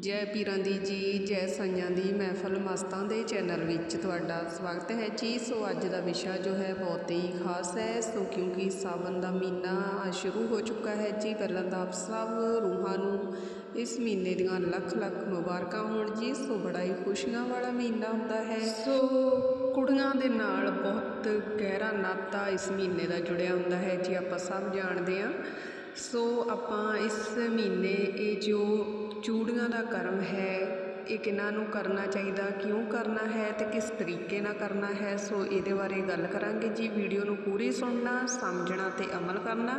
ਜੈ ਪੀਰਾਂ ਦੀ ਜੀ, ਜੈ ਸਾਈਆਂ ਦੀ ਮਹਿਫਲ ਮਸਤਾਂ ਦੇ ਚੈਨਲ ਵਿੱਚ ਤੁਹਾਡਾ ਸਵਾਗਤ ਹੈ ਜੀ। ਸੋ ਅੱਜ ਦਾ ਵਿਸ਼ਾ ਜੋ ਹੈ ਬਹੁਤ ਹੀ ਖਾਸ ਹੈ। ਸੋ ਕਿਉਂਕਿ ਸਾਵਨ ਦਾ ਮਹੀਨਾ ਸ਼ੁਰੂ ਹੋ ਚੁੱਕਾ ਹੈ ਜੀ, ਪਹਿਲਾਂ ਤਾਂ ਆਪ ਸਭ ਰੂਹਾਂ ਨੂੰ ਇਸ ਮਹੀਨੇ ਦੀਆਂ ਲੱਖ ਲੱਖ ਮੁਬਾਰਕਾਂ ਹੋਣ ਜੀ। ਸੋ ਬੜਾ ਹੀ ਖੁਸ਼ੀਆਂ ਵਾਲਾ ਮਹੀਨਾ ਹੁੰਦਾ ਹੈ। ਸੋ ਕੁੜੀਆਂ ਦੇ ਨਾਲ ਬਹੁਤ ਗਹਿਰਾ ਨਾਤਾ ਇਸ ਮਹੀਨੇ ਦਾ ਜੁੜਿਆ ਹੁੰਦਾ ਹੈ ਜੀ, ਆਪਾਂ ਸਭ ਜਾਣਦੇ ਹਾਂ। ਸੋ ਆਪਾਂ ਇਸ ਮਹੀਨੇ ਇਹ ਜੋ ਚੂੜੀਆਂ ਦਾ ਕਰਮ ਹੈ, ਇਹ ਕਿਹਨਾਂ ਨੂੰ ਕਰਨਾ ਚਾਹੀਦਾ, ਕਿਉਂ ਕਰਨਾ ਹੈ ਤੇ ਕਿਸ ਤਰੀਕੇ ਨਾਲ ਕਰਨਾ ਹੈ, ਸੋ ਇਹਦੇ ਬਾਰੇ ਗੱਲ ਕਰਾਂਗੇ ਜੀ। ਵੀਡੀਓ ਨੂੰ ਪੂਰੀ ਸੁਣਨਾ, ਸਮਝਣਾ ਤੇ ਅਮਲ ਕਰਨਾ।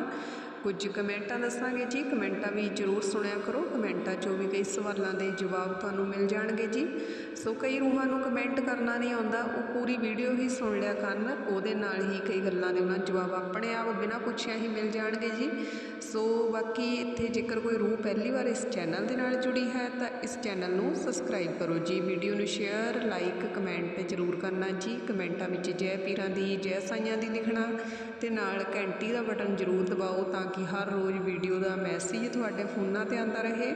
ਕੁਝ ਕਮੈਂਟਾਂ ਦੱਸਾਂਗੇ ਜੀ। ਕਮੈਂਟਾਂ ਵੀ ਜਰੂਰ ਸੁਣਿਆ ਕਰੋ। ਕਮੈਂਟਾਂ 'ਚੋਂ ਵੀ ਕਈ ਸਵਾਲਾਂ ਦੇ ਜਵਾਬ ਤੁਹਾਨੂੰ ਮਿਲ ਜਾਣਗੇ ਜੀ। ਸੋ ਕਈ ਰੂਹਾਂ ਨੂੰ ਕਮੈਂਟ ਕਰਨਾ ਨਹੀਂ ਆਉਂਦਾ। ਉਹ ਪੂਰੀ ਵੀਡੀਓ ਹੀ ਸੁਣ ਲਿਆ ਕਰਨ। ਉਹਦੇ ਨਾਲ ਹੀ ਕਈ ਗੱਲਾਂ ਦੇ ਉਹਨਾਂ ਜਵਾਬ ਆਪਣੇ ਆਪ ਬਿਨਾਂ ਪੁੱਛਿਆ ਹੀ ਮਿਲ ਜਾਣਗੇ ਜੀ। ਸੋ ਬਾਕੀ ਇੱਥੇ ਜੇਕਰ ਕੋਈ ਰੂਹ ਪਹਿਲੀ ਵਾਰ ਇਸ ਚੈਨਲ ਦੇ ਨਾਲ ਜੁੜੀ ਹੈ, ਤਾਂ ਇਸ ਚੈਨਲ ਨੂੰ ਸਬਸਕ੍ਰਾਈਬ ਕਰੋ ਜੀ। ਵੀਡੀਓ ਨੂੰ ਸ਼ੇਅਰ, ਲਾਈਕ, ਕਮੈਂਟ ਜ਼ਰੂਰ ਕਰਨਾ ਜੀ। ਕਮੈਂਟਾਂ ਵਿੱਚ ਜੈ ਪੀਰਾਂ ਦੀ, ਜੈ ਸਾਈਆਂ ਦੀ ਲਿਖਣਾ ਅਤੇ ਨਾਲ ਘੰਟੀ ਦਾ ਬਟਨ ਜ਼ਰੂਰ ਦਬਾਓ ਤਾਂ ਕਿ ਹਰ ਰੋਜ਼ ਵੀਡੀਓ ਦਾ ਮੈਸੇਜ ਤੁਹਾਡੇ ਫੋਨਾਂ ਤੇ ਆਉਂਦਾ ਰਹੇ।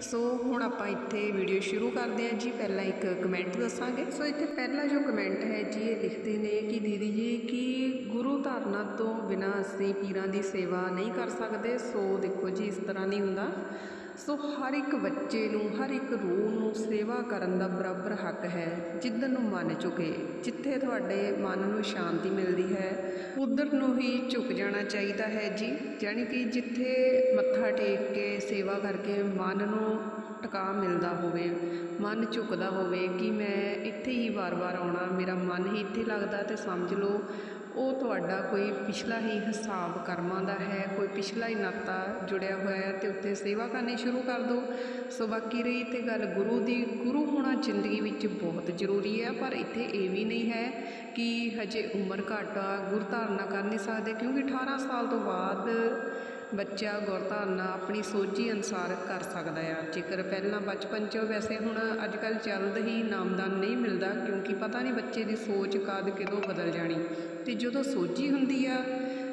ਸੋ ਹੁਣ ਆਪਾਂ ਇੱਥੇ ਵੀਡੀਓ ਸ਼ੁਰੂ ਕਰਦੇ ਹਾਂ ਜੀ। ਪਹਿਲਾਂ ਇੱਕ ਕਮੈਂਟ ਦੱਸਾਂਗੇ। ਸੋ ਇੱਥੇ ਪਹਿਲਾ ਜੋ ਕਮੈਂਟ ਹੈ ਜੀ, ਇਹ ਲਿਖਦੇ ਨੇ ਕਿ ਦੀਦੀ ਜੀ, ਕਿ ਗੁਰੂ ਧਾਰਨਾ ਤੋਂ ਬਿਨਾਂ ਅਸੀਂ ਪੀਰਾਂ ਦੀ ਸੇਵਾ ਨਹੀਂ ਕਰ ਸਕਦੇ। ਸੋ ਦੇਖੋ ਜੀ, ਇਸ ਤਰ੍ਹਾਂ ਨਹੀਂ ਹੁੰਦਾ। ਸੋ ਹਰ ਇੱਕ ਬੱਚੇ ਨੂੰ, ਹਰ ਇੱਕ ਰੂਹ ਨੂੰ ਸੇਵਾ ਕਰਨ ਦਾ ਬਰਾਬਰ ਹੱਕ ਹੈ, ਜਿੱਧਰ ਨੂੰ ਮਨ ਝੁਕੇ, ਜਿੱਥੇ ਤੁਹਾਡੇ ਮਨ ਨੂੰ ਸ਼ਾਂਤੀ ਮਿਲਦੀ ਹੈ, ਉਧਰ ਨੂੰ ਹੀ ਝੁਕ ਜਾਣਾ ਚਾਹੀਦਾ ਹੈ ਜੀ। ਯਾਨੀ ਕਿ ਜਿੱਥੇ ਮੱਥਾ ਟੇਕ ਕੇ ਸੇਵਾ ਕਰਕੇ ਮਨ ਨੂੰ ਟਿਕਾ ਮਿਲਦਾ ਹੋਵੇ, ਮਨ ਝੁਕਦਾ ਹੋਵੇ, ਕਿ ਮੈਂ ਇੱਥੇ ਹੀ ਵਾਰ-ਵਾਰ ਆਉਣਾ, ਮੇਰਾ ਮਨ ਹੀ ਇੱਥੇ ਲੱਗਦਾ, ਤੇ ਸਮਝ ਲਓ ਉਹ ਤੁਹਾਡਾ ਕੋਈ ਪਿਛਲਾ ਹੀ ਹਿਸਾਬ ਕਰਮਾਂ ਦਾ ਹੈ, ਕੋਈ ਪਿਛਲਾ ਹੀ ਨਾਤਾ ਜੁੜਿਆ ਹੋਇਆ ਹੈ ਤੇ ਉੱਥੇ ਸੇਵਾ ਕਰਨੀ ਸ਼ੁਰੂ ਕਰ ਦਿਓ। ਸੋ ਬਾਕੀ ਰਹੀ ਤੇ ਗੱਲ ਗੁਰੂ ਦੀ, ਗੁਰੂ ਹੋਣਾ ਜ਼ਿੰਦਗੀ ਵਿੱਚ ਬਹੁਤ ਜ਼ਰੂਰੀ ਹੈ, ਪਰ ਇੱਥੇ ਇਹ ਵੀ ਨਹੀਂ ਹੈ ਕਿ ਹਜੇ ਉਮਰ ਘੱਟ ਆ ਗੁਰ ਧਾਰਨਾ ਕਰ ਨਹੀਂ ਸਕਦੇ, ਕਿਉਂਕਿ 18 ਸਾਲ ਤੋਂ ਬਾਅਦ ਬੱਚਾ ਗੁਰਧਾਰਨਾ ਆਪਣੀ ਸੋਝੀ ਅਨੁਸਾਰ ਕਰ ਸਕਦਾ ਆ। ਜੇਕਰ ਪਹਿਲਾਂ ਬਚਪਨ 'ਚ ਵੈਸੇ ਹੁਣ ਅੱਜ ਕੱਲ੍ਹ ਜਲਦ ਹੀ ਨਾਮਦਾਨ ਨਹੀਂ ਮਿਲਦਾ, ਕਿਉਂਕਿ ਪਤਾ ਨਹੀਂ ਬੱਚੇ ਦੀ ਸੋਚ ਕਦ ਕਿਦੋਂ ਬਦਲ ਜਾਣੀ। ਤੇ ਜਦੋਂ ਸੋਝੀ ਹੁੰਦੀ ਆ,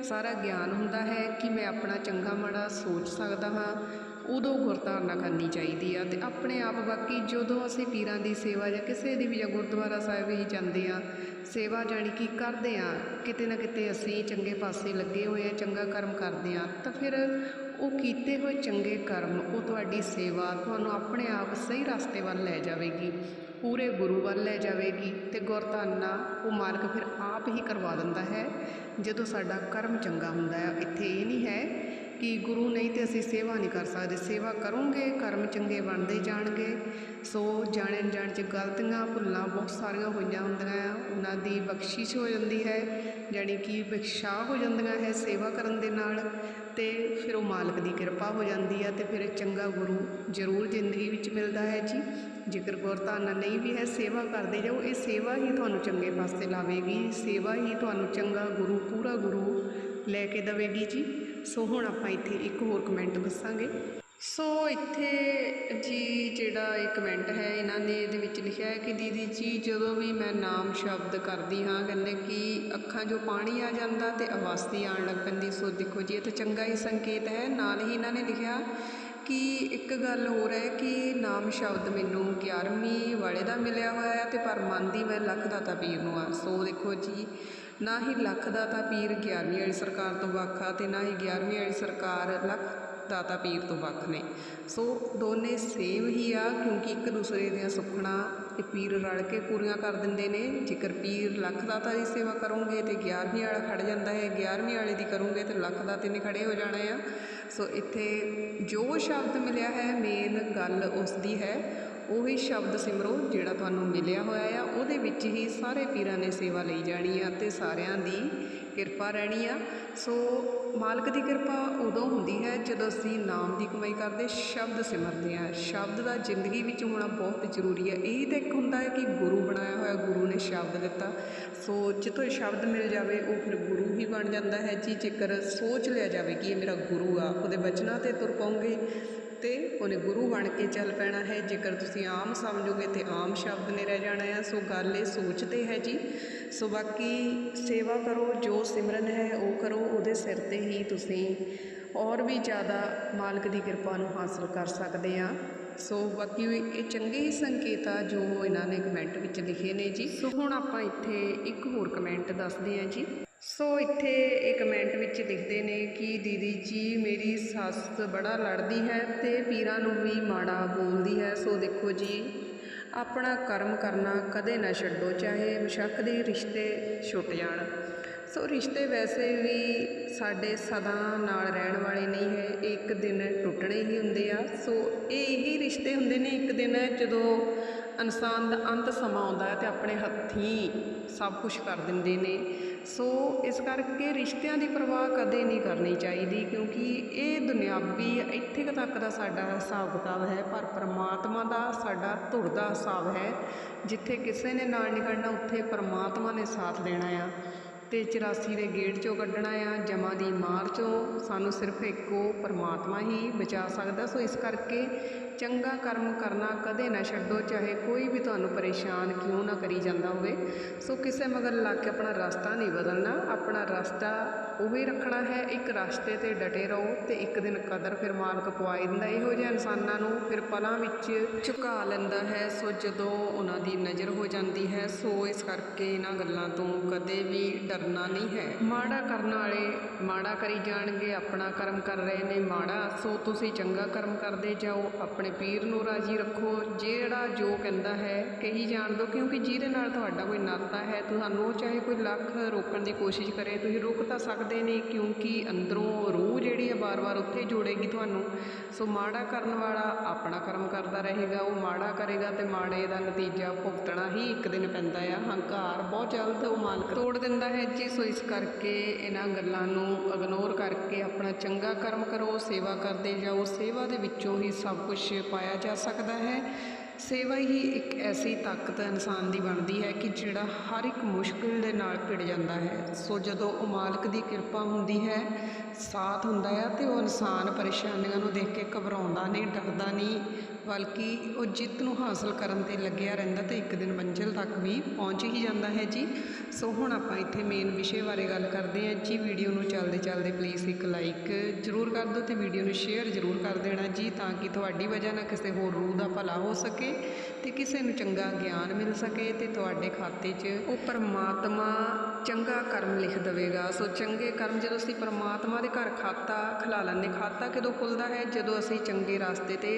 ਸਾਰਾ ਗਿਆਨ ਹੁੰਦਾ ਹੈ ਕਿ ਮੈਂ ਆਪਣਾ ਚੰਗਾ ਮਾੜਾ ਸੋਚ ਸਕਦਾ ਹਾਂ, ਉਦੋਂ ਗੁਰਧਾਰਨਾ ਕਰਨੀ ਚਾਹੀਦੀ ਆ ਤੇ ਆਪਣੇ ਆਪ ਬਾਕੀ ਜਦੋਂ ਅਸੀਂ ਪੀਰਾਂ ਦੀ ਸੇਵਾ ਜਾਂ ਕਿਸੇ ਦੀ ਵੀ ਜਾਂ ਗੁਰਦੁਆਰਾ ਸਾਹਿਬ ਹੀ ਜਾਂਦੇ ਆ, ਸੇਵਾ ਜਾਣੀ ਕਿ ਕਰਦੇ ਆ, ਕਿਤੇ ਨਾ ਕਿਤੇ ਅਸੀਂ ਚੰਗੇ ਪਾਸੇ ਲੱਗੇ ਹੋਏ ਆ, ਚੰਗਾ ਕਰਮ ਕਰਦੇ ਆ, ਤਾਂ ਫਿਰ ਉਹ ਕੀਤੇ ਹੋਏ ਚੰਗੇ ਕਰਮ, ਉਹ ਤੁਹਾਡੀ ਸੇਵਾ ਤੁਹਾਨੂੰ ਆਪਣੇ ਆਪ ਸਹੀ ਰਸਤੇ ਵੱਲ ਲੈ ਜਾਵੇਗੀ, ਪੂਰੇ ਗੁਰੂ ਵੱਲ ਲੈ ਜਾਵੇਗੀ ਤੇ ਗੁਰਧਾਨਾ ਉਹ ਮਾਲਕ ਫਿਰ ਆਪ ਹੀ ਕਰਵਾ ਦਿੰਦਾ ਹੈ। ਜਦੋਂ ਸਾਡਾ ਕਰਮ ਚੰਗਾ ਹੁੰਦਾ ਹੈ, ਇੱਥੇ ਇਹ ਨਹੀਂ ਹੈ ਕਿ ਗੁਰੂ ਨਹੀਂ ਤੇ ਅਸੀਂ ਸੇਵਾ ਨਹੀਂ ਕਰ ਸਕਦੇ। ਸੇਵਾ ਕਰੋਗੇ, ਕਰਮ ਚੰਗੇ ਬਣਦੇ ਜਾਣਗੇ। ਸੋ ਜਾਣੇ ਜਾਣ ਚ ਗਲਤੀਆਂ, ਭੁੱਲਾਂ ਬਹੁਤ ਸਾਰੀਆਂ ਹੋਈਆਂ ਹੁੰਦੀਆਂ ਆ। ਉਹਨਾਂ ਦੀ ਬਖਸ਼ਿਸ਼ ਹੋ ਜਾਂਦੀ ਹੈ, ਜਾਣੀ ਕਿ ਬਖਸ਼ਾ ਹੋ ਜਾਂਦੀਆਂ ਹੈ ਸੇਵਾ ਕਰਨ ਦੇ ਨਾਲ। ਤੇ ਫਿਰ ਉਹ ਮਾਲਕ ਦੀ ਕਿਰਪਾ ਹੋ ਜਾਂਦੀ ਆ ਤੇ ਫਿਰ ਚੰਗਾ ਗੁਰੂ ਜ਼ਰੂਰ ਜ਼ਿੰਦਗੀ ਵਿੱਚ ਮਿਲਦਾ ਹੈ ਜੀ। ਜੇਕਰ ਗੁਰਧਾਰਨਾ ਨਹੀਂ ਵੀ ਹੈ ਸੇਵਾ ਕਰਦੇ ਜਾਓ, ਇਹ ਸੇਵਾ ਹੀ ਤੁਹਾਨੂੰ ਚੰਗੇ ਪਾਸੇ ਲਾਵੇਗੀ। ਸੇਵਾ ਹੀ ਤੁਹਾਨੂੰ ਚੰਗਾ ਗੁਰੂ, ਪੂਰਾ ਗੁਰੂ ਲੈ ਕੇ ਦੇਵੇਗੀ ਜੀ। ਸੋ ਹੁਣ ਆਪਾਂ ਇੱਥੇ ਇੱਕ ਹੋਰ ਕਮੈਂਟ ਦੱਸਾਂਗੇ। ਸੋ ਇੱਥੇ ਜੀ ਜਿਹੜਾ ਇਹ ਕਮੈਂਟ ਹੈ, ਇਹਨਾਂ ਨੇ ਇਹਦੇ ਵਿੱਚ ਲਿਖਿਆ ਹੈ ਕਿ ਦੀਦੀ ਜੀ, ਜਦੋਂ ਵੀ ਮੈਂ ਨਾਮ ਸ਼ਬਦ ਕਰਦੀ ਹਾਂ, ਕਹਿੰਦੇ ਕਿ ਅੱਖਾਂ 'ਚੋਂ ਪਾਣੀ ਆ ਜਾਂਦਾ ਤੇ ਅਵਾਸਤੀ ਆਉਣ ਲੱਗ ਪੈਂਦੀ। ਸੋ ਦੇਖੋ ਜੀ, ਇਹ ਤਾਂ ਚੰਗਾ ਹੀ ਸੰਕੇਤ ਹੈ। ਨਾਲ ਹੀ ਇਹਨਾਂ ਨੇ ਲਿਖਿਆ ਕਿ ਇੱਕ ਗੱਲ ਹੋਰ ਹੈ ਕਿ ਨਾਮ ਸ਼ਬਦ ਮੈਨੂੰ 11ਵੀਂ ਵਾਲੇ ਦਾ ਮਿਲਿਆ ਹੋਇਆ ਹੈ ਤੇ ਪਰ ਮੰਨਦੀ ਮੈਂ ਲੱਖ ਦਾਤਾ ਪੀਰ ਨੂੰ ਆ। ਸੋ ਦੇਖੋ ਜੀ ਨਾ ਹੀ ਲੱਖ ਦਾਤਾ ਪੀਰ 11ਵੀਂ ਵਾਲੀ ਸਰਕਾਰ ਤੋਂ ਵੱਖ ਆ ਤੇ ਨਾ ਹੀ 11ਵੀਂ ਵਾਲੀ ਸਰਕਾਰ ਲੱਖ ਦਾਤਾ ਪੀਰ ਤੋਂ ਵੱਖ ਨੇ। ਸੋ ਦੋਨੇ ਸੇਮ ਹੀ ਆ, ਕਿਉਂਕਿ ਇੱਕ ਦੂਸਰੇ ਦੀਆਂ ਸੁਖਣਾ ਇਹ ਪੀਰ ਰਲ ਕੇ ਪੂਰੀਆਂ ਕਰ ਦਿੰਦੇ ਨੇ। ਜੇਕਰ ਪੀਰ ਲੱਖ ਦਾਤਾ ਦੀ ਸੇਵਾ ਕਰੋਗੇ ਤੇ 11ਵੀਂ ਵਾਲਾ ਖੜ ਜਾਂਦਾ ਹੈ 11ਵੀਂ ਵਾਲੇ ਦੀ ਕਰੋਗੇ ਤੇ ਲੱਖ ਦਾਤੇ ਨੇ ਖੜੇ ਹੋ ਜਾਣਾ ਆ। ਸੋ ਇੱਥੇ ਜੋ ਸ਼ਬਦ ਮਿਲਿਆ ਹੈ ਮੇਨ ਗੱਲ ਉਸ ਦੀ ਹੈ ਉਹੀ ਸ਼ਬਦ ਸਿਮਰੋ ਜਿਹੜਾ ਤੁਹਾਨੂੰ ਮਿਲਿਆ ਹੋਇਆ ਆ, ਉਹਦੇ ਵਿੱਚ ਹੀ ਸਾਰੇ ਪੀਰਾਂ ਨੇ ਸੇਵਾ ਲਈ ਜਾਣੀ ਆ ਤੇ ਸਾਰਿਆਂ ਦੀ ਕਿਰਪਾ ਰਹਿਣੀ ਆ। ਸੋ ਮਾਲਕ ਦੀ ਕਿਰਪਾ ਉਦੋਂ ਹੁੰਦੀ ਹੈ ਜਦੋਂ ਅਸੀਂ ਨਾਮ ਦੀ ਕਮਾਈ ਕਰਦੇ, ਸ਼ਬਦ ਸਿਮਰਦੇ ਆ। ਸ਼ਬਦ ਦਾ ਜ਼ਿੰਦਗੀ ਵਿੱਚ ਹੋਣਾ ਬਹੁਤ ਜ਼ਰੂਰੀ ਹੈ ਇਹ ਤਾਂ ਇੱਕ ਹੁੰਦਾ ਹੈ ਕਿ ਗੁਰੂ ਬਣਾਇਆ ਹੋਇਆ, ਗੁਰੂ ਨੇ ਸ਼ਬਦ ਦਿੱਤਾ। ਸੋ ਜਿੱਥੋਂ ਸ਼ਬਦ ਮਿਲ ਜਾਵੇ, ਉਹ ਫਿਰ ਗੁਰੂ ਹੀ ਬਣ ਜਾਂਦਾ ਹੈ। ਜੀ ਜੇਕਰ ਸੋਚ ਲਿਆ ਜਾਵੇ ਕਿ ਇਹ ਮੇਰਾ ਗੁਰੂ ਆ, ਉਹਦੇ ਬਚਨਾਂ ਤੇ ਤੁਰ ਪਾਉਂਗੇ ਤੇ ਉਹਨੇ ਗੁਰੂ ਬਣ ਕੇ ਚੱਲ ਪੈਣਾ ਹੈ। ਜੇਕਰ ਤੁਸੀਂ ਆਮ ਸਮਝੋਗੇ ਤੇ ਆਮ ਸ਼ਬਦ ਨੇ ਰਹਿ ਜਾਣਾ ਆ ਸੋ ਗੱਲ ਇਹ ਸੋਚਦੇ ਹੈ ਜੀ। ਸੋ ਬਾਕੀ ਸੇਵਾ ਕਰੋ, ਜੋ ਸਿਮਰਨ ਹੈ ਉਹ ਕਰੋ। ਉਹਦੇ ਸਿਰ ਤੇ ਹੀ ਤੁਸੀਂ ਔਰ ਵੀ ਜ਼ਿਆਦਾ ਮਾਲਕ ਦੀ ਕਿਰਪਾ ਨੂੰ ਹਾਸਲ ਕਰ ਸਕਦੇ ਆ। ਸੋ ਬਾਕੀ ਇਹ ਚੰਗੇ ਹੀ ਸੰਕੇਤ ਆ ਜੋ ਇਹਨਾਂ ਨੇ ਕਮੈਂਟ ਵਿੱਚ ਲਿਖੇ ਨੇ ਜੀ। ਸੋ ਹੁਣ ਆਪਾਂ ਇੱਥੇ ਇੱਕ ਹੋਰ ਕਮੈਂਟ ਦੱਸਦੇ ਹਾਂ ਜੀ। ਸੋ ਇੱਥੇ ਇਹ ਕਮੈਂਟ ਵਿੱਚ ਲਿਖਦੇ ਨੇ ਕਿ ਦੀਦੀ ਜੀ, ਮੇਰੀ ਸੱਸ ਬੜਾ ਲੜਦੀ ਹੈ ਤੇ ਪੀਰਾਂ ਨੂੰ ਵੀ ਮਾੜਾ ਬੋਲਦੀ ਹੈ। ਸੋ ਦੇਖੋ ਜੀ, ਆਪਣਾ ਕਰਮ ਕਰਨਾ ਕਦੇ ਨਾ ਛੱਡੋ, ਚਾਹੇ ਬੇਸ਼ੱਕ ਦੇ ਰਿਸ਼ਤੇ ਛੁੱਟ ਜਾਣ। ਸੋ ਰਿਸ਼ਤੇ ਵੈਸੇ ਵੀ ਸਾਡੇ ਸਦਾ ਨਾਲ ਰਹਿਣ ਵਾਲੇ ਨਹੀਂ ਹੈ ਇਹ ਇੱਕ ਦਿਨ ਟੁੱਟਣੇ ਹੀ ਹੁੰਦੇ ਆ। ਸੋ ਇਹ ਇਹੀ ਰਿਸ਼ਤੇ ਹੁੰਦੇ ਨੇ ਇੱਕ ਦਿਨ ਜਦੋਂ ਇਨਸਾਨ ਦਾ ਅੰਤ ਸਮਾਂ ਆਉਂਦਾ ਹੈ ਤੇ ਆਪਣੇ ਹੱਥੀਂ ਸਭ ਕੁਝ ਕਰ ਦਿੰਦੇ ਨੇ। ਸੋ ਇਸ ਕਰਕੇ ਰਿਸ਼ਤਿਆਂ ਦੀ ਪਰਵਾਹ ਕਦੇ ਨਹੀਂ ਕਰਨੀ ਚਾਹੀਦੀ, ਕਿਉਂਕਿ ਇਹ ਦੁਨਿਆਵੀ ਇੱਥੇ ਕੁ ਤੱਕ ਦਾ ਸਾਡਾ ਹਿਸਾਬ ਕਿਤਾਬ ਹੈ, ਪਰ ਪਰਮਾਤਮਾ ਦਾ ਸਾਡਾ ਧੁਰ ਦਾ ਹਿਸਾਬ ਹੈ, ਜਿੱਥੇ ਕਿਸੇ ਨੇ ਨਾਲ ਨਹੀਂ ਕੱਢਣਾ ਉੱਥੇ ਪਰਮਾਤਮਾ ਨੇ ਸਾਥ ਦੇਣਾ ਆ। ਤੇ 84 ਦੇ ਗੇਟ ਚੋਂ ਕੱਢਣਾ ਆ, ਜਮਾ ਦੀ ਮਾਰ ਚੋਂ ਸਾਨੂੰ ਸਿਰਫ ਇੱਕੋ ਪਰਮਾਤਮਾ ਹੀ ਬਚਾ ਸਕਦਾ। ਸੋ ਇਸ ਕਰਕੇ ਚੰਗਾ ਕਰਮ ਕਰਨਾ ਕਦੇ ਨਾ ਛੱਡੋ, ਚਾਹੇ ਕੋਈ ਵੀ ਤੁਹਾਨੂੰ ਪਰੇਸ਼ਾਨ ਕਿਉਂ ਨਾ ਕਰੀ ਜਾਂਦਾ ਹੋਵੇ। ਸੋ ਕਿਸੇ ਮਗਰ ਲੱਗ ਕੇ ਆਪਣਾ ਰਸਤਾ ਨਹੀਂ ਬਦਲਣਾ, ਆਪਣਾ ਰਸਤਾ ਉਹੀ ਰੱਖਣਾ ਹੈ। ਇੱਕ ਰਸਤੇ ਤੇ ਡਟੇ ਰਹੋ ਤੇ ਇੱਕ ਦਿਨ ਕਦਰ ਫਿਰ ਮਾਲਕ ਪਵਾਈ ਦਿੰਦਾ। ਇਹੋ ਜਿਹੇ ਇਨਸਾਨਾਂ ਨੂੰ ਫਿਰ ਪਲਾਂ ਵਿੱਚ ਝੁਕਾ ਲੈਂਦਾ ਹੈ। ਸੋ ਜਦੋਂ ਉਹਨਾਂ ਦੀ ਨਜ਼ਰ ਹੋ ਜਾਂਦੀ ਹੈ, ਸੋ ਇਸ ਕਰਕੇ ਇਹਨਾਂ ਗੱਲਾਂ ਤੋਂ ਕਦੇ ਵੀ ਡਰਨਾ ਨਹੀਂ ਹੈ। ਮਾੜਾ ਕਰਨ ਵਾਲੇ ਮਾੜਾ ਕਰੀ ਜਾਣਗੇ, ਆਪਣਾ ਕਰਮ ਕਰ ਰਹੇ ਨੇ ਮਾੜਾ। ਸੋ ਤੁਸੀਂ ਚੰਗਾ ਕਰਮ ਕਰਦੇ ਜਾਓ, ਆਪਣੇ ਆਪਣੇ ਪੀਰ ਨੂੰ ਰਾਜੀ ਰੱਖੋ। ਜਿਹੜਾ ਜੋ ਕਹਿੰਦਾ ਹੈ, ਕਹੀ ਜਾਣ ਦਿਓ, ਕਿਉਂਕਿ ਜਿਹਦੇ ਨਾਲ ਤੁਹਾਡਾ ਕੋਈ ਨਾਤਾ ਹੈ, ਤੁਹਾਨੂੰ ਚਾਹੇ ਕੋਈ ਲੱਖ ਰੋਕਣ ਦੀ ਕੋਸ਼ਿਸ਼ ਕਰੇ, ਤੁਸੀਂ ਰੁਕ ਤਾਂ ਸਕਦੇ ਨਹੀਂ ਕਿਉਂਕਿ ਅੰਦਰੋਂ ਰੂਹ ਜਿਹੜੀ ਹੈ ਬਾਰ-ਬਾਰ ਉੱਥੇ ਜੋੜੇਗੀ ਤੁਹਾਨੂੰ। ਸੋ ਮਾੜਾ ਕਰਨ ਵਾਲਾ ਆਪਣਾ ਕਰਮ ਕਰਦਾ ਰਹੇਗਾ, ਉਹ ਮਾੜਾ ਕਰੇਗਾ ਤੇ ਮਾੜੇ ਦਾ ਨਤੀਜਾ ਭੁਗਤਣਾ ਹੀ ਇੱਕ ਦਿਨ ਪੈਂਦਾ ਆ। ਹੰਕਾਰ ਬਹੁਤ ਜਲਦ ਉਹ ਮਾਲਕ ਤੋੜ ਦਿੰਦਾ ਹੈ। ਜੀ, ਸੋ ਇਸ ਕਰਕੇ ਇਹਨਾਂ ਗੱਲਾਂ ਨੂੰ ਇਗਨੋਰ ਕਰਕੇ ਆਪਣਾ ਚੰਗਾ ਕਰਮ ਕਰੋ, ਸੇਵਾ ਕਰਦੇ ਜਾਓ, ਸੇਵਾ ਦੇ ਵਿੱਚੋਂ ਹੀ ਸਭ ਕੁਝ ਪਾਇਆ ਜਾ ਸਕਦਾ ਹੈ। ਸੇਵਾ ਹੀ ਇੱਕ ਐਸੀ ਤਾਕਤ ਇਨਸਾਨ ਦੀ ਬਣਦੀ ਹੈ ਕਿ ਜਿਹੜਾ ਹਰ ਇੱਕ ਮੁਸ਼ਕਿਲ ਦੇ ਨਾਲ ਭਿੜ ਜਾਂਦਾ ਹੈ। ਸੋ ਜਦੋਂ ਉਹ ਮਾਲਕ ਦੀ ਕਿਰਪਾ ਹੁੰਦੀ ਹੈ ਸਾਥ ਹੁੰਦਾ ਆ ਅਤੇ ਉਹ ਇਨਸਾਨ ਪਰੇਸ਼ਾਨੀਆਂ ਨੂੰ ਦੇਖ ਕੇ ਘਬਰਾਉਂਦਾ ਨਹੀਂ, ਡਰਦਾ ਨਹੀਂ। ਬਲਕਿ ਉਹ ਜਿੱਤ ਨੂੰ ਹਾਸਲ ਕਰਨ ਤੇ ਲੱਗਿਆ ਰਹਿੰਦਾ ਅਤੇ ਇੱਕ ਦਿਨ ਮੰਜ਼ਿਲ ਤੱਕ ਵੀ ਪਹੁੰਚ ਹੀ ਜਾਂਦਾ ਹੈ ਜੀ। ਸੋ ਹੁਣ ਆਪਾਂ ਇੱਥੇ ਮੇਨ ਵਿਸ਼ੇ ਬਾਰੇ ਗੱਲ ਕਰਦੇ ਹਾਂ ਜੀ। ਵੀਡੀਓ ਨੂੰ ਚੱਲਦੇ ਚੱਲਦੇ ਪਲੀਜ਼ ਇੱਕ ਲਾਈਕ ਜ਼ਰੂਰ ਕਰ ਦਿਓ ਅਤੇ ਵੀਡੀਓ ਨੂੰ ਸ਼ੇਅਰ ਜ਼ਰੂਰ ਕਰ ਦੇਣਾ ਜੀ, ਤਾਂ ਕਿ ਤੁਹਾਡੀ ਵਜ੍ਹਾ ਨਾਲ ਕਿਸੇ ਹੋਰ ਰੂਹ ਦਾ ਭਲਾ ਹੋ ਸਕੇ ਅਤੇ ਕਿਸੇ ਨੂੰ ਚੰਗਾ ਗਿਆਨ ਮਿਲ ਸਕੇ ਅਤੇ ਤੁਹਾਡੇ ਖਾਤੇ 'ਚ ਉਹ ਪਰਮਾਤਮਾ ਚੰਗਾ ਕਰਮ ਲਿਖ ਦੇਵੇਗਾ। ਸੋ ਚੰਗੇ ਕਰਮ ਜਦੋਂ ਅਸੀਂ ਪਰਮਾਤਮਾ ਦੇ ਘਰ ਖਾਤਾ ਖਿਲਾ ਲੈਂਦੇ, ਖਾਤਾ ਕਦੋਂ ਖੁੱਲਦਾ ਹੈ? ਜਦੋਂ ਅਸੀਂ ਚੰਗੇ ਰਸਤੇ ਤੇ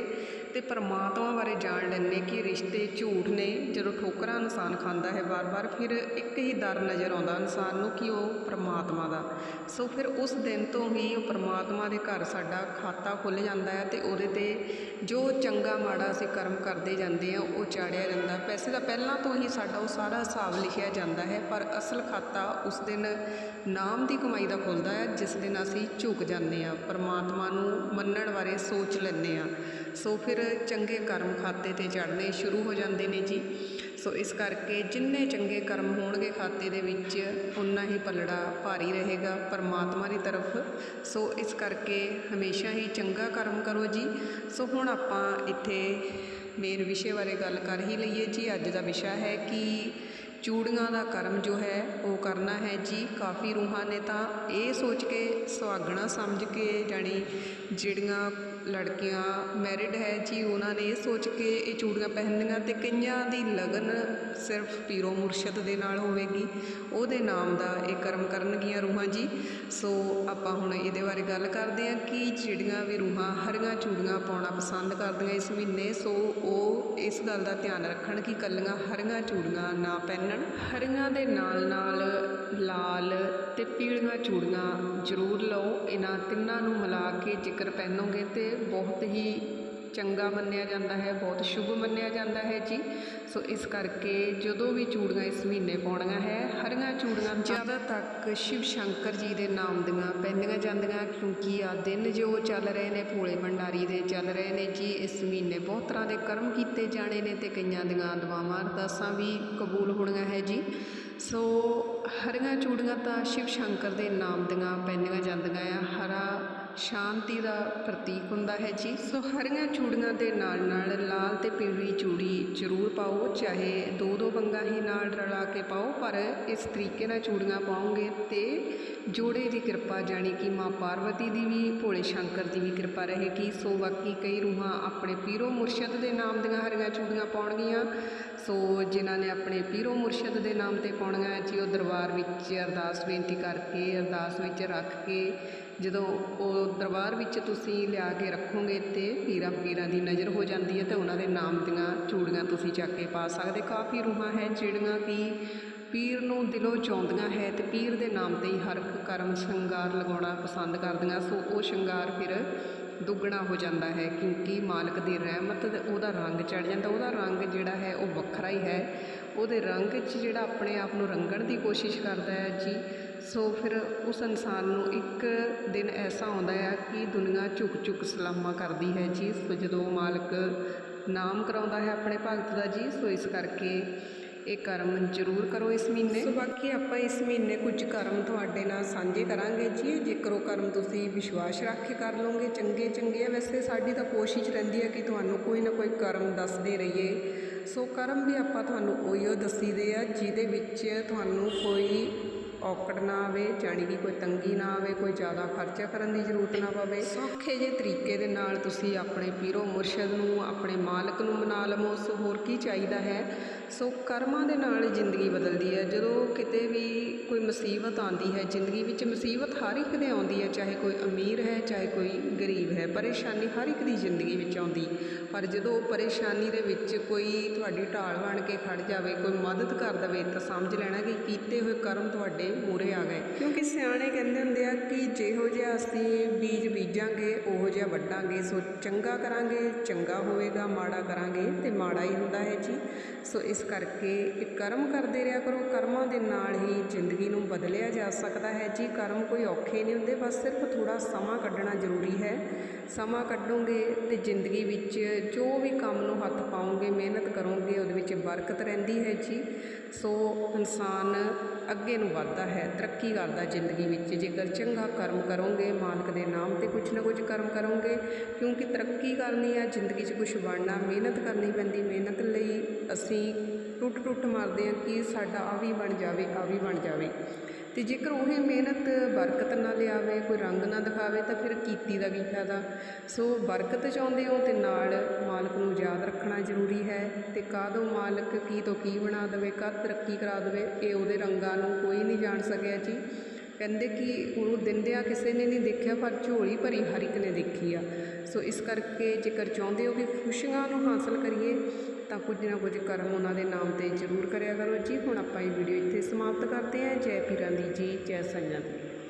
ਤੇ ਪਰਮਾਤਮਾ ਬਾਰੇ ਜਾਣ ਲੈਂਦੇ ਕਿ ਰਿਸ਼ਤੇ ਝੂਠ ਨੇ, ਜਦੋਂ ਠੋਕਰਾਂ ਇਨਸਾਨ ਖਾਂਦਾ ਹੈ ਵਾਰ-ਵਾਰ, ਫਿਰ ਇੱਕ ਹੀ ਦਰ ਨਜ਼ਰ ਆਉਂਦਾ ਇਨਸਾਨ ਨੂੰ ਕਿ ਉਹ ਪਰਮਾਤਮਾ ਦਾ। ਸੋ ਫਿਰ ਉਸ ਦਿਨ ਤੋਂ ਹੀ ਉਹ ਪਰਮਾਤਮਾ ਦੇ ਘਰ ਸਾਡਾ ਖਾਤਾ ਖੁੱਲ ਜਾਂਦਾ ਹੈ ਤੇ ਉਹਦੇ ਤੇ ਜੋ ਚੰਗਾ ਮਾੜਾ ਅਸੀਂ ਕਰਮ ਕਰਦੇ ਜਾਂਦੇ ਆ ਉਹ ਚਾੜਿਆ ਜਾਂਦਾ। ਪੈਸੇ ਦਾ ਪਹਿਲਾਂ ਤੋਂ ਹੀ ਸਾਡਾ ਉਹ ਸਾਰਾ ਹਿਸਾਬ ਲਿਖਿਆ ਜਾਂਦਾ ਹੈ, ਪਰ ਅਸਲ ਖਾਤਾ ਉਸ ਦਿਨ ਨਾਮ ਦੀ ਕਮਾਈ ਦਾ ਖੁੱਲਦਾ ਹੈ, ਜਿਸ ਦਿਨ ਅਸੀਂ ਝੁਕ ਜਾਂਦੇ ਆ ਪਰਮਾਤਮਾ ਨੂੰ ਮੰਨਣ ਬਾਰੇ ਸੋਚ ਲੈਂਦੇ ਆ ਸੋ ਫਿਰ ਚੰਗੇ ਕਰਮ ਖਾਤੇ ਤੇ ਚੜ੍ਹਨੇ ਸ਼ੁਰੂ ਹੋ ਜਾਂਦੇ ਨੇ ਜੀ। ਸੋ ਇਸ ਕਰਕੇ ਜਿੰਨੇ ਚੰਗੇ ਕਰਮ ਹੋਣਗੇ ਖਾਤੇ ਦੇ ਵਿੱਚ ਉਨਾ ਹੀ ਪਲੜਾ ਭਾਰੀ ਰਹੇਗਾ ਪਰਮਾਤਮਾ ਦੀ ਤਰਫ। ਸੋ ਇਸ ਕਰਕੇ ਹਮੇਸ਼ਾ ਹੀ ਚੰਗਾ ਕਰਮ ਕਰੋ ਜੀ। ਸੋ ਹੁਣ ਆਪਾਂ ਇੱਥੇ ਮੇਨ ਵਿਸ਼ੇ ਬਾਰੇ ਗੱਲ ਕਰ ਹੀ ਲਈਏ ਜੀ। ਅੱਜ ਦਾ ਵਿਸ਼ਾ ਹੈ ਕਿ ਚੂੜੀਆਂ ਦਾ ਕਰਮ ਜੋ ਹੈ, ਉਹ ਕਰਨਾ ਹੈ ਜੀ। ਕਾਫੀ ਰੂਹਾਂ ਨੇ ਤਾਂ ਇਹ ਸੋਚ ਕੇ, ਸੁਹਾਗਣਾ ਸਮਝ ਕੇ ਜਾਣੀ ਜਿਹੜੀਆਂ ਲੜਕੀਆਂ ਮੈਰਿਡ ਹੈ ਜੀ, ਉਹਨਾਂ ਨੇ ਇਹ ਸੋਚ ਕੇ ਇਹ ਚੂੜੀਆਂ ਪਹਿਨਣੀਆਂ ਤੇ ਕਈਆਂ ਦੀ ਲਗਨ ਸਿਰਫ ਪੀਰੋ ਮੁਰਸ਼ਦ ਦੇ ਨਾਲ ਹੋਵੇਗੀ, ਉਹਦੇ ਨਾਮ ਦਾ ਇਹ ਕਰਮ ਕਰਨਗੀਆਂ ਰੂਹਾਂ ਜੀ। ਸੋ ਆਪਾਂ ਹੁਣ ਇਹਦੇ ਬਾਰੇ ਗੱਲ ਕਰਦੇ ਹਾਂ ਕਿ ਜਿਹੜੀਆਂ ਵੀ ਰੂਹਾਂ, ਹਰੀਆਂ ਚੂੜੀਆਂ ਪਾਉਣਾ ਪਸੰਦ ਕਰਦੀਆਂ ਇਸ ਮਹੀਨੇ, ਸੋ ਉਹ ਇਸ ਗੱਲ ਦਾ ਧਿਆਨ ਰੱਖਣ ਕਿ ਕੱਲੀਆਂ ਹਰੀਆਂ ਚੂੜੀਆਂ ਨਾ ਪਹਿਨਣ। ਹਰੀਆਂ ਦੇ ਨਾਲ ਨਾਲ ਲਾਲ ਅਤੇ ਪੀਲੀਆਂ ਚੂੜੀਆਂ ਜ਼ਰੂਰ ਲਓ। ਇਹਨਾਂ ਤਿੰਨਾਂ ਨੂੰ ਮਿਲਾ ਕੇ ਜੇਕਰ ਪਹਿਨੋਗੇ ਤੇ ਬਹੁਤ ਹੀ ਚੰਗਾ ਮੰਨਿਆ ਜਾਂਦਾ ਹੈ, ਬਹੁਤ ਸ਼ੁਭ ਮੰਨਿਆ ਜਾਂਦਾ ਹੈ ਜੀ। ਸੋ ਇਸ ਕਰਕੇ ਜਦੋਂ ਵੀ ਚੂੜੀਆਂ ਇਸ ਮਹੀਨੇ ਪਾਉਣੀਆਂ ਹੈ, ਹਰੀਆਂ ਚੂੜੀਆਂ ਜ਼ਿਆਦਾ ਤੱਕ ਸ਼ਿਵ ਸ਼ੰਕਰ ਜੀ ਦੇ ਨਾਮ ਦੀਆਂ ਪਹਿਨੀਆਂ ਜਾਂਦੀਆਂ ਕਿਉਂਕਿ ਆ ਦਿਨ ਜੋ ਚੱਲ ਰਹੇ ਨੇ, ਭੋਲੇ ਭੰਡਾਰੀ ਦੇ ਚੱਲ ਰਹੇ ਨੇ ਜੀ, ਇਸ ਮਹੀਨੇ ਬਹੁਤ ਤਰ੍ਹਾਂ ਦੇ ਕਰਮ ਕੀਤੇ ਜਾਣੇ ਨੇ ਤੇ ਕਈਆਂ ਦੀਆਂ ਦੁਆਵਾਂ ਅਰਦਾਸਾਂ ਵੀ ਕਬੂਲ ਹੋਣੀਆਂ ਹੈ ਜੀ। ਸੋ ਹਰੀਆਂ ਚੂੜੀਆਂ ਤਾਂ ਸ਼ਿਵ ਸ਼ੰਕਰ ਦੇ ਨਾਮ ਦੀਆਂ ਪਹਿਨੀਆਂ ਜਾਂਦੀਆਂ ਆ। ਹਰਾ ਸ਼ਾਂਤੀ ਦਾ ਪ੍ਰਤੀਕ ਹੁੰਦਾ ਹੈ ਜੀ। ਸੋ ਹਰੀਆਂ ਚੂੜੀਆਂ ਦੇ ਨਾਲ ਨਾਲ ਲਾਲ ਤੇ ਪੀਲੀ ਚੂੜੀ ਜ਼ਰੂਰ ਪਾਓ, ਚਾਹੇ ਦੋ ਦੋ ਬੰਗਾ ਹੀ ਨਾਲ ਰਲਾ ਕੇ ਪਾਓ, ਪਰ ਇਸ ਤਰੀਕੇ ਨਾਲ ਚੂੜੀਆਂ ਪਾਓਗੇ ਤੇ ਜੋੜੇ ਦੀ ਕਿਰਪਾ ਜਾਣੀ ਕਿ ਮਾਂ ਪਾਰਵਤੀ ਦੀ ਵੀ, ਭੋਲੇ ਸ਼ੰਕਰ ਦੀ ਵੀ ਕਿਰਪਾ ਰਹੇਗੀ। ਸੋ ਬਾਕੀ ਕਈ ਰੂਹਾਂ ਆਪਣੇ ਪੀਰੋ ਮੁਰਸ਼ਦ ਦੇ ਨਾਮ ਦੀਆਂ ਹਰੀਆਂ ਚੂੜੀਆਂ ਪਾਉਣਗੀਆਂ। ਸੋ ਜਿਨ੍ਹਾਂ ਨੇ ਆਪਣੇ ਪੀਰੋ ਮੁਰਸ਼ਦ ਦੇ ਨਾਮ ਤੇ ਪਾਉਣੀਆਂ ਜੀ ਉਹ ਦਰਬਾਰ ਵਿੱਚ ਅਰਦਾਸ ਬੇਨਤੀ ਕਰਕੇ, ਅਰਦਾਸ ਵਿੱਚ ਰੱਖ ਕੇ, ਜਦੋਂ ਉਹ ਦਰਬਾਰ ਵਿੱਚ ਤੁਸੀਂ ਲਿਆ ਕੇ ਰੱਖੋਗੇ ਤੇ ਪੀਰਾਂ ਪੀਰਾਂ ਦੀ ਨਜ਼ਰ ਹੋ ਜਾਂਦੀ ਹੈ ਤੇ ਉਹਨਾਂ ਦੇ ਨਾਮ ਦੀਆਂ ਚੂੜੀਆਂ ਤੁਸੀਂ ਚੱਕ ਕੇ ਪਾ ਸਕਦੇ। ਕਾਫੀ ਰੂਹਾਂ ਹੈ ਜਿਹੜੀਆਂ ਕਿ ਪੀਰ ਨੂੰ ਦਿਲੋਂ ਚਾਹੁੰਦੀਆਂ ਹੈ ਤੇ ਪੀਰ ਦੇ ਨਾਮ ਤੇ ਹੀ ਹਰ ਕਰਮ ਸ਼ਿੰਗਾਰ ਲਗਾਉਣਾ ਪਸੰਦ ਕਰਦੀਆਂ। ਸੋ ਉਹ ਸ਼ਿੰਗਾਰ ਫਿਰ ਦੁੱਗਣਾ ਹੋ ਜਾਂਦਾ ਹੈ ਕਿਉਂਕਿ ਮਾਲਕ ਦੀ ਰਹਿਮਤ ਤੇ ਉਹਦਾ ਰੰਗ ਚੜ ਜਾਂਦਾ। ਉਹਦਾ ਰੰਗ ਜਿਹੜਾ ਹੈ ਉਹ ਵੱਖਰਾ ਹੀ ਹੈ। ਉਹਦੇ ਰੰਗ 'ਚ ਜਿਹੜਾ ਆਪਣੇ ਆਪ ਨੂੰ ਰੰਗਣ ਦੀ ਕੋਸ਼ਿਸ਼ ਕਰਦਾ ਹੈ ਜੀ, ਸੋ ਫਿਰ ਉਸ ਇਨਸਾਨ ਨੂੰ ਇੱਕ ਦਿਨ ਐਸਾ ਆਉਂਦਾ ਹੈ ਕਿ ਦੁਨੀਆ ਝੁਕ ਝੁਕ ਸਲਾਮਾਂ ਕਰਦੀ ਹੈ ਜੀ। ਸੋ ਜਦੋਂ ਮਾਲਕ ਨਾਮ ਕਰਾਉਂਦਾ ਹੈ ਆਪਣੇ ਭਗਤ ਦਾ ਜੀ, ਸੋ ਇਸ ਕਰਕੇ ਇਹ ਕਰਮ ਜ਼ਰੂਰ ਕਰੋ ਇਸ ਮਹੀਨੇ। ਸੋ ਬਾਕੀ ਆਪਾਂ ਇਸ ਮਹੀਨੇ ਕੁਝ ਕਰਮ ਤੁਹਾਡੇ ਨਾਲ ਸਾਂਝੇ ਕਰਾਂਗੇ ਜੀ। ਜੇਕਰ ਉਹ ਕਰਮ ਤੁਸੀਂ ਵਿਸ਼ਵਾਸ ਰੱਖ ਕੇ ਕਰ ਲਓਗੇ ਚੰਗੇ ਚੰਗੇ ਆ। ਵੈਸੇ ਸਾਡੀ ਤਾਂ ਕੋਸ਼ਿਸ਼ ਰਹਿੰਦੀ ਹੈ ਕਿ ਤੁਹਾਨੂੰ ਕੋਈ ਨਾ ਕੋਈ ਕਰਮ ਦੱਸਦੇ ਰਹੀਏ। ਸੋ ਕਰਮ ਵੀ ਆਪਾਂ ਤੁਹਾਨੂੰ ਉਹੀਓ ਦੱਸੀਦੇ ਆ, ਜਿਹਦੇ ਵਿੱਚ ਤੁਹਾਨੂੰ ਕੋਈ ਔਕੜ ਨਾ ਆਵੇ, ਜਾਣੀ ਕਿ ਕੋਈ ਤੰਗੀ ਨਾ ਆਵੇ, ਕੋਈ ਜ਼ਿਆਦਾ ਖਰਚਾ ਕਰਨ ਦੀ ਜ਼ਰੂਰਤ ਨਾ ਪਵੇ। ਸੌਖੇ ਜਿਹੇ ਤਰੀਕੇ ਦੇ ਨਾਲ ਤੁਸੀਂ ਆਪਣੇ ਪੀਰੋ ਮੁਰਸ਼ਦ ਨੂੰ, ਆਪਣੇ ਮਾਲਕ ਨੂੰ ਮਨਾ ਲਵੋ। ਸੋ ਹੋਰ ਕੀ ਚਾਹੀਦਾ ਹੈ? ਸੋ ਕਰਮਾਂ ਦੇ ਨਾਲ ਜ਼ਿੰਦਗੀ ਬਦਲਦੀ ਹੈ। ਜਦੋਂ ਕਿਤੇ ਵੀ ਕੋਈ ਮੁਸੀਬਤ ਆਉਂਦੀ ਹੈ, ਜ਼ਿੰਦਗੀ ਵਿੱਚ ਮੁਸੀਬਤ ਹਰ ਇੱਕ ਦੇ ਆਉਂਦੀ ਹੈ, ਚਾਹੇ ਕੋਈ ਅਮੀਰ ਹੈ, ਚਾਹੇ ਕੋਈ ਗਰੀਬ ਹੈ, ਪਰੇਸ਼ਾਨੀ ਹਰ ਇੱਕ ਦੀ ਜ਼ਿੰਦਗੀ ਵਿੱਚ ਆਉਂਦੀ। ਪਰ ਜਦੋਂ ਉਹ ਪਰੇਸ਼ਾਨੀ ਦੇ ਵਿੱਚ ਕੋਈ ਤੁਹਾਡੀ ਢਾਲ ਬਣ ਕੇ ਖੜ ਜਾਵੇ, ਕੋਈ ਮਦਦ ਕਰ ਦੇਵੇ, ਤਾਂ ਸਮਝ ਲੈਣਾ ਕਿ ਕੀਤੇ ਹੋਏ ਕਰਮ ਤੁਹਾਡੇ ਮੂਹਰੇ ਆ ਗਏ। ਕਿਉਂਕਿ ਸਿਆਣੇ ਕਹਿੰਦੇ ਹੁੰਦੇ ਆ ਕਿ ਜਿਹੋ ਜਿਹਾ ਅਸੀਂ ਬੀਜ ਬੀਜਾਂਗੇ, ਉਹੋ ਜਿਹਾ ਵੱਢਾਂਗੇ। ਸੋ ਚੰਗਾ ਕਰਾਂਗੇ, ਚੰਗਾ ਹੋਵੇਗਾ, ਮਾੜਾ ਕਰਾਂਗੇ, ਤੇ ਮਾੜਾ ਹੀ ਹੁੰਦਾ ਹੈ ਜੀ। ਸੋ ਇਸ ਇਸ ਕਰਕੇ ਕਰਮ ਕਰਦੇ ਰਿਹਾ ਕਰੋ। ਕਰਮਾਂ ਦੇ ਨਾਲ ਹੀ ਜ਼ਿੰਦਗੀ ਨੂੰ ਬਦਲਿਆ ਜਾ ਸਕਦਾ ਹੈ। ਜੀ ਕਰਮ ਕੋਈ ਔਖੇ ਨਹੀਂ ਹੁੰਦੇ, ਬਸ ਸਿਰਫ ਥੋੜਾ ਸਮਾਂ ਕੱਢਣਾ ਜ਼ਰੂਰੀ ਹੈ। ਸਮਾਂ ਕੱਢੋਗੇ ਤੇ ਜ਼ਿੰਦਗੀ ਵਿੱਚ ਜੋ ਵੀ ਕੰਮ ਨੂੰ ਹੱਥ ਪਾਓਗੇ, ਮਿਹਨਤ ਕਰੋਗੇ, ਉਹਦੇ ਵਿੱਚ ਬਰਕਤ ਰਹਿੰਦੀ ਹੈ ਜੀ। ਸੋ ਇਨਸਾਨ ਅੱਗੇ ਨੂੰ ਵੱਧਦਾ ਹੈ, ਤਰੱਕੀ ਕਰਦਾ ਜ਼ਿੰਦਗੀ ਵਿੱਚ। ਜੇਕਰ ਚੰਗਾ ਕਰਮ ਕਰੋਗੇ, ਮਾਲਕ ਦੇ ਨਾਮ ਤੇ ਕੁਝ ਨਾ ਕੁਝ ਕਰਮ ਕਰੋਗੇ, ਕਿਉਂਕਿ ਤਰੱਕੀ ਕਰਨੀ ਆ ਜ਼ਿੰਦਗੀ 'ਚ ਕੁਝ ਬਣਨਾ, ਮਿਹਨਤ ਕਰਨੀ ਪੈਂਦੀ। ਮਿਹਨਤ ਲਈ ਅਸੀਂ ਟੁੱਟ ਟੁੱਟ ਮਾਰਦੇ ਹਾਂ ਕਿ ਸਾਡਾ ਆ ਵੀ ਬਣ ਜਾਵੇ, ਆ ਵੀ ਬਣ ਜਾਵੇ। ਤੇ ਜੇਕਰ ਉਹੀ ਮਿਹਨਤ ਬਰਕਤ ਨਾ ਲਿਆਵੇ, ਕੋਈ ਰੰਗ ਨਾ ਦਿਖਾਵੇ, ਤਾਂ ਫਿਰ ਕੀਤੀ ਦਾ ਕੀ ਫਾਇਦਾ? ਸੋ ਬਰਕਤ ਚਾਹੁੰਦੇ ਹੋ ਤੇ ਨਾਲ ਮਾਲਕ ਰੱਖਣਾ ਜ਼ਰੂਰੀ ਹੈ ਅਤੇ ਕਾਹਦੋਂ ਮਾਲਕ ਕੀ ਤੋਂ ਕੀ ਬਣਾ ਦੇਵੇ ਕਦ ਤਰੱਕੀ ਕਰਾ ਦੇਵੇ, ਇਹ ਉਹਦੇ ਰੰਗਾਂ ਨੂੰ ਕੋਈ ਨਹੀਂ ਜਾਣ ਸਕਿਆ ਜੀ। ਕਹਿੰਦੇ ਕਿ ਉਹਨੂੰ ਦਿੰਦਿਆਂ ਕਿਸੇ ਨੇ ਨਹੀਂ ਦੇਖਿਆ, ਪਰ ਝੋਲੀ ਭਰੀ ਹਰ ਇੱਕ ਨੇ ਦੇਖੀ ਆ। ਸੋ ਇਸ ਕਰਕੇ ਜੇਕਰ ਚਾਹੁੰਦੇ ਹੋ ਕਿ ਖੁਸ਼ੀਆਂ ਨੂੰ ਹਾਸਲ ਕਰੀਏ, ਤਾਂ ਕੁਝ ਨਾ ਕੁਝ ਕਰਮ ਉਹਨਾਂ ਦੇ ਨਾਮ ਤੇ ਜ਼ਰੂਰ ਕਰਿਆ ਕਰੋ ਜੀ। ਹੁਣ ਆਪਾਂ ਇਹ ਵੀਡੀਓ ਇੱਥੇ ਸਮਾਪਤ ਕਰਦੇ ਹਾਂ। ਜੈ ਪੀਰਾਂ ਦੀ ਜੀ, ਜੈ ਸੰਗਤ ਦੀ।